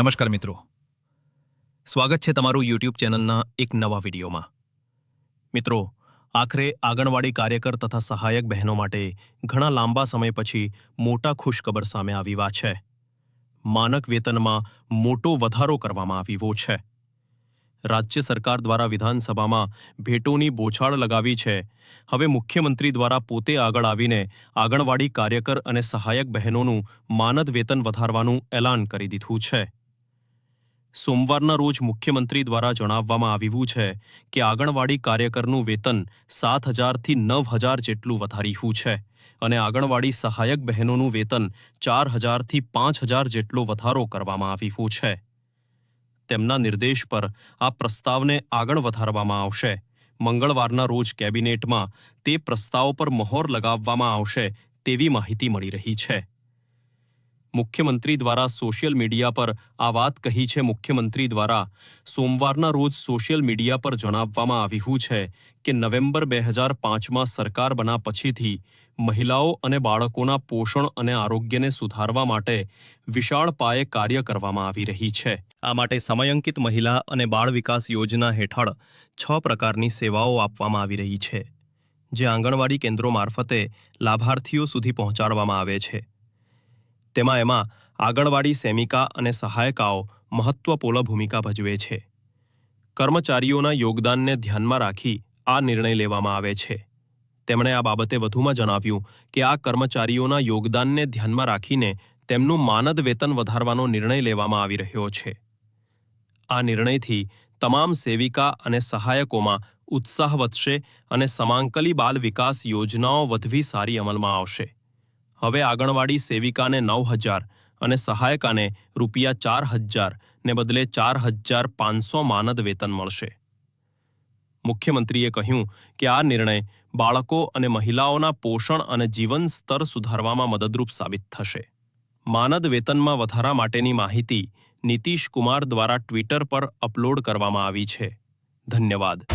નમસ્કાર મિત્રો. સ્વાગત છે તમારું યુટ્યુબ ચેનલના એક નવા વિડીયોમાં. મિત્રો, આખરે આંગણવાડી કાર્યકર તથા સહાયક બહેનો માટે ઘણા લાંબા સમય પછી મોટા ખુશખબર સામે આવ્યા છે. માનક વેતનમાં મોટો વધારો કરવામાં આવ્યો છે. રાજ્ય સરકાર દ્વારા વિધાનસભામાં ભેટોની બોછાળ લગાવી છે. હવે મુખ્યમંત્રી દ્વારા પોતે આગળ આવીને આંગણવાડી કાર્યકર અને સહાયક બહેનોનું માનદ વેતન વધારવાનું એલાન કરી દીધું છે. સોમવારના રોજ મુખ્યમંત્રી દ્વારા જણાવવામાં આવ્યું છે કે આંગણવાડી કાર્યકરનું વેતન સાત હજારથી નવ હજાર જેટલું વધાર્યું છે અને આંગણવાડી સહાયક બહેનોનું વેતન ચાર હજારથી પાંચ હજાર જેટલો વધારો કરવામાં આવ્યો છે. તેમના નિર્દેશ પર આ પ્રસ્તાવને આગળ વધારવામાં આવશે. મંગળવારના રોજ કેબિનેટમાં તે પ્રસ્તાવ પર મહોર લગાવવામાં આવશે તેવી માહિતી મળી રહી છે. મુખ્યમંત્રી દ્વારા સોશિયલ મીડિયા પર આ વાત કહી છે. મુખ્યમંત્રી દ્વારા સોમવારના રોજ સોશિયલ મીડિયા પર જણાવવામાં આવ્યું છે કે નવેમ્બર બે હજાર પાંચમાં સરકાર બના પછીથી મહિલાઓ અને બાળકોના પોષણ અને આરોગ્યને સુધારવા માટે વિશાળ પાયે કાર્ય કરવામાં આવી રહી છે. આ માટે સમયંકિત મહિલા અને બાળ વિકાસ યોજના હેઠળ છ પ્રકારની સેવાઓ આપવામાં આવી રહી છે, જે આંગણવાડી કેન્દ્રો મારફતે લાભાર્થીઓ સુધી પહોંચાડવામાં આવે છે. તેમાં એમાં આંગણવાડી સેમિકા અને સહાયકાઓ મહત્વપૂર્ણ ભૂમિકા ભજવે છે. કર્મચારીઓના યોગદાનને ધ્યાનમાં રાખી આ નિર્ણય લેવામાં આવે છે. તેમણે આ બાબતે વધુમાં જણાવ્યું કે આ કર્મચારીઓના યોગદાનને ધ્યાનમાં રાખીને તેમનું માનદ વેતન વધારવાનો નિર્ણય લેવામાં આવી રહ્યો છે. આ નિર્ણયથી તમામ સેવિકા અને સહાયકોમાં ઉત્સાહ વધશે અને સમાંકલી બાલ વિકાસ યોજનાઓ વધવી સારી અમલમાં આવશે. હવે આંગણવાડી સેવિકાને નવ હજાર અને સહાયકાને રૂપિયા ચાર હજાર ને બદલે ચાર હજાર પાંચસો માનદ વેતન મળશે. મુખ્યમંત્રીએ કહ્યું કે આ નિર્ણય બાળકો અને મહિલાઓના પોષણ અને જીવન સ્તર સુધારવામાં મદદરૂપ સાબિત થશે. માનદ વેતનમાં વધારા માટેની માહિતી નીતિશ કુમાર દ્વારા ટ્વિટર પર અપલોડ કરવામાં આવી છે. ધન્યવાદ.